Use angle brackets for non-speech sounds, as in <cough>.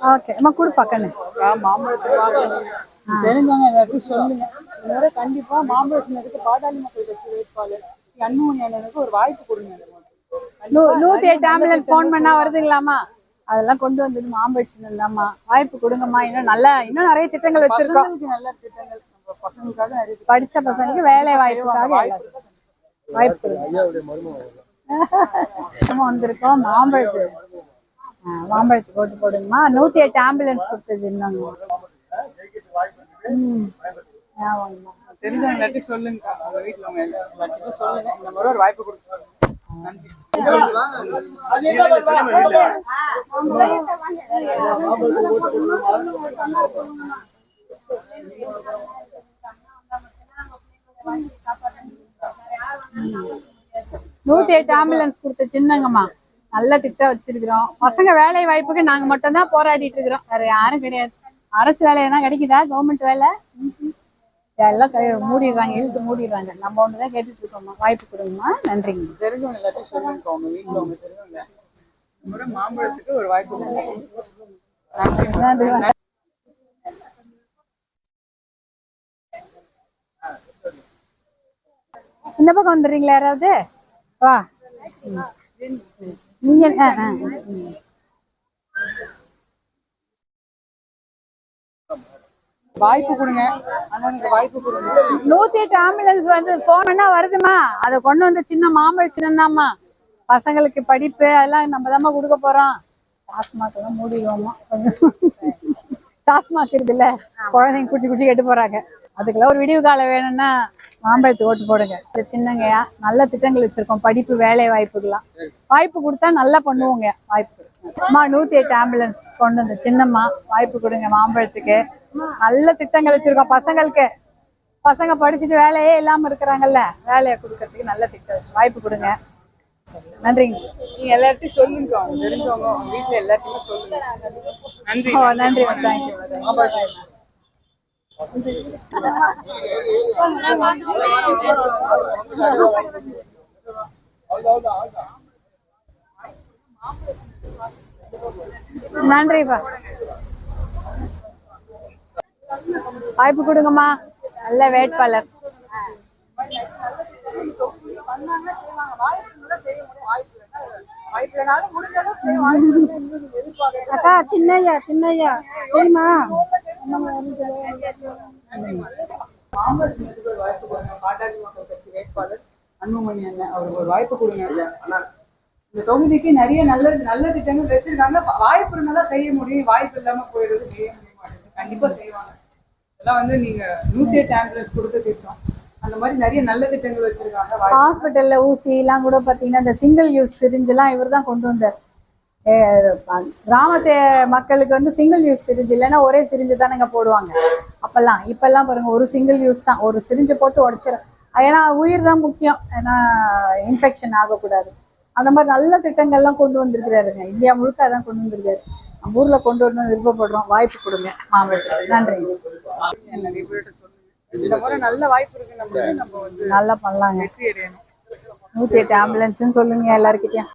Okay அம்மா கொடுப்பா கண்ணு மாம்பழத்தை வாங்க தெரிஞ்சவங்க எல்லாருக்கும் சொல்லுங்க. இந்த முறை கண்டிப்பா மாம்பழ சின்னத்துக்கு பாட்டாளி மக்கள் கட்சி வேட்பாளர் அன்புமணி அண்ணனுக்கு ஒரு வாய்ப்பு கொடுங்க. நூத்தி எட்டு ஆம்புலன்ஸ் ஃபோன் பண்ணா வருதுங்களாமா அதெல்லாம் கொண்டு வந்தது மாம்பழச்சினம் தாம்மா. வாய்ப்பு கொடுங்கம்மா. இன்னும் நல்லா இன்னும் நிறைய திட்டங்கள் வச்சிருக்கோம். நல்ல திட்டங்கள். நம்ம பசங்களுக்காக நிறைய படிச்ச பசங்களுக்கு வேலை வாய்ப்புக்காக வாய்ப்பு <laughs> வந்திருக்கோம் மாம்பழத்து ஆ, மாம்பழத்துக்கு போட்டு போடுங்கம்மா. நூத்தி எட்டு ஆம்புலன்ஸ் இன்னொன்னு. ம். ஆமாங்கம்மா தெரிஞ்சவங்க எல்லாத்தையும் சொல்லுங்க. உங்க வீட்டுல உங்க எல்லா- எல்லாத்துக்கும் சொல்லுங்க. இந்த முறை ஒரு வாய்ப்பு கொடுக்க சொல்லுங்க. நன்றி. நூத்தி எட்டு ஆம்புலன்ஸ் கொடுத்த சின்னங்கம்மா. நல்ல திட்டம் வச்சிருக்கிறோம். பசங்க வேலை வாய்ப்புக்கு நாங்க மட்டும் தான் போராடிட்டு இருக்கிறோம். வேற யாரும் கிடையாது. அரசு வேலை எதனா கிடைக்குதா? கவர்மெண்ட் வேலை. எல்லாம் மூடிடுறாங்க இழுத்து மூடிடுறாங்க. நம்ம ஒண்ணுதான் கேட்டுட்டு இருக்கோம்மா. வாய்ப்பு கொடுங்கம்மா. நன்றிங்க. தெரிஞ்சவங்க எல்லாத்தையும் சொல்லுங்க. உங்க வீட்டுல உங்க தெரிஞ்சவங்க. மாம்பழத்துக்கு ஒரு வாய்ப்பு இந்த பக்கம் வந்துடுறீங்களா யாராவது? வா. நீங்க. வாய்ப்பு கொடுங்க. வாய்ப்பு கொடுங்க. நூத்தி எட்டு ஆம்புலன்ஸ் வந்து போன் பண்ணா வருதுமா அதை கொண்டு வந்து சின்ன மாம்பழ சின்னம்மா பசங்களுக்கு படிப்பு அதெல்லாம் நம்ம தாம்மா கொடுக்க போறோம். டாஸ்மாக் எல்லாம் மூடிடுவோமா டாஸ்மாக் இருக்குல்ல குழந்தைங்க குச்சி குச்சி கெட்டு போறாங்க. அதுக்கெல்லாம் ஒரு விடிவு காலம் வேணும்னா மாம்பழத்துக்கு ஓட்டு போடுங்க. இது சின்னங்கயா நல்ல திட்டங்கள் வச்சிருக்கோம். படிப்பு வேலை வாய்ப்புக்கெல்லாம் வாய்ப்பு கொடுத்தா நல்லா பண்ணுவோங்க வாய்ப்பு. அம்மா நூத்தி எட்டு ஆம்புலன்ஸ் கொண்டு வந்து சின்னம்மா வாய்ப்பு கொடுங்க மாம்பழத்துக்கு. நல்ல திட்டங்கள் வச்சிருக்கோம் பசங்களுக்கு. பசங்க படிச்சுட்டு வேலையே இல்லாம இருக்கிறாங்கல்ல வேலையை கொடுக்கறதுக்கு நல்ல திட்டம் வாய்ப்பு கொடுங்க. நன்றிங்க. நீங்க எல்லார்ட்டையும் சொல்லுங்க அவங்க தெரிஞ்சவங்க வீட்டுல எல்லாத்தையுமே சொல்லுங்க. நன்றி. நன்றி தேங்க்யூ நன்றிப்பா வாய்ப்பு கொடுங்கம்மா. நல்ல வேட்பாளர். அக்கா சின்னையா சின்னையா. சரிம்மா. மாம்பழ ஒரு வாய்ப்பு கொடுங்க பாட்டாளி கட்சி வேட்பாளர் அன்புமணி அண்ணன் அவருக்கு ஒரு வாய்ப்பு கொடுங்க இந்த தொகுதிக்கு நிறைய நல்ல நல்ல திட்டங்கள் வச்சிருக்காங்க வாய்ப்பு இருந்தாலும் செய்ய முடியும் வாய்ப்பு இல்லாம போயிடுறது செய்ய முடிய மாட்டேங்குது கண்டிப்பா செய்வாங்க இதெல்லாம் வந்து நீங்க நூத்தி எட்டு ஆம்புலன்ஸ் கொடுத்த திட்டம் அந்த மாதிரி நிறைய நல்ல திட்டங்கள் வச்சிருக்காங்க ஹாஸ்பிட்டல்ல ஊசி எல்லாம் கூட பாத்தீங்கன்னா இந்த சிங்கிள் யூஸ் சிரிஞ்செல்லாம் இவர் தான் கொண்டு வந்தார். கிராமத்து மக்களுக்கு வந்து சிங்கிள் யூஸ் சிரிஞ்சு இல்லைன்னா ஒரே சிரிஞ்சு தானேங்க போடுவாங்க. அப்பெல்லாம் இப்பெல்லாம் பாருங்க ஒரு சிங்கிள் யூஸ் தான். ஒரு சிரிஞ்சை போட்டு உடச்சிடும் ஏன்னா உயிர் தான் முக்கியம். ஏன்னா இன்ஃபெக்ஷன் ஆகக்கூடாது. அந்த மாதிரி நல்ல திட்டங்கள்லாம் கொண்டு வந்திருக்கிறாருங்க. இந்தியா முழுக்க அதான் கொண்டு வந்திருக்காரு. நம்ம ஊர்ல கொண்டு வரணும்னு விருப்பப்படுறோம். வாய்ப்பு கொடுங்க மாவட்டத்தில் நன்றி. நல்ல வாய்ப்பு இருக்கு நம்ம நல்லா பண்ணலாங்க. நூத்தி எட்டு ஆம்புலன்ஸ்னு சொல்லுங்க எல்லாருக்கிட்டையும்